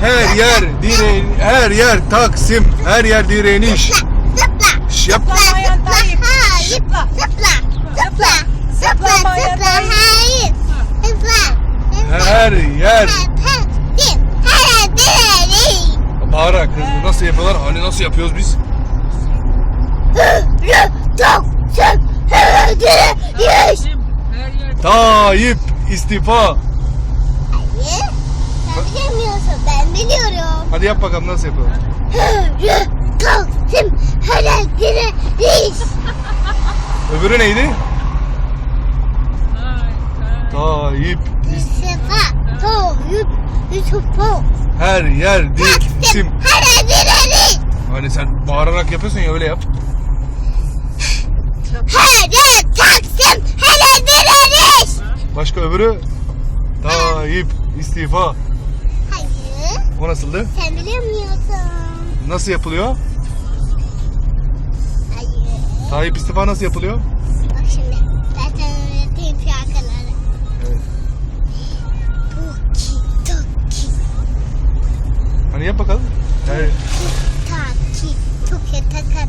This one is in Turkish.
Her yer diren, her yer Taksim, her yer direniş. Zıpla. Zıpla. Zıpla. Hayır. Zıpla. Zıpla. Zıpla. Zıpla. Hayır. Zıpla. Zıpla. Her yer. Her yer direniş. Bağırarak hızlı nasıl yapıyorlar? Hani nasıl yapıyoruz biz? Taksim. Her yer direniş. Tayyip istifa. Hayır. Biliyorum. Hadi yap bakalım nasıl? Hürriyet Taksim her yer direniş. Öbürü neydi? Tayyip Yusuf'a, Tayyip, Yusuf'a. her yer Taksim her yer direniş. Hani sen bağırarak yapıyorsun ya öyle yap. Her yer Taksim yer direniş. Başka öbürü Tayyip istifa. O nasıldı? Sen bilemiyorsun. Nasıl yapılıyor? Hayır. Tayyip istifa nasıl yapılıyor? Bak şimdi. Ben sana öğreteyim şarkıları. Evet. Tuki, tuki, Hani yap bakalım. Her, taki, tuki, taka,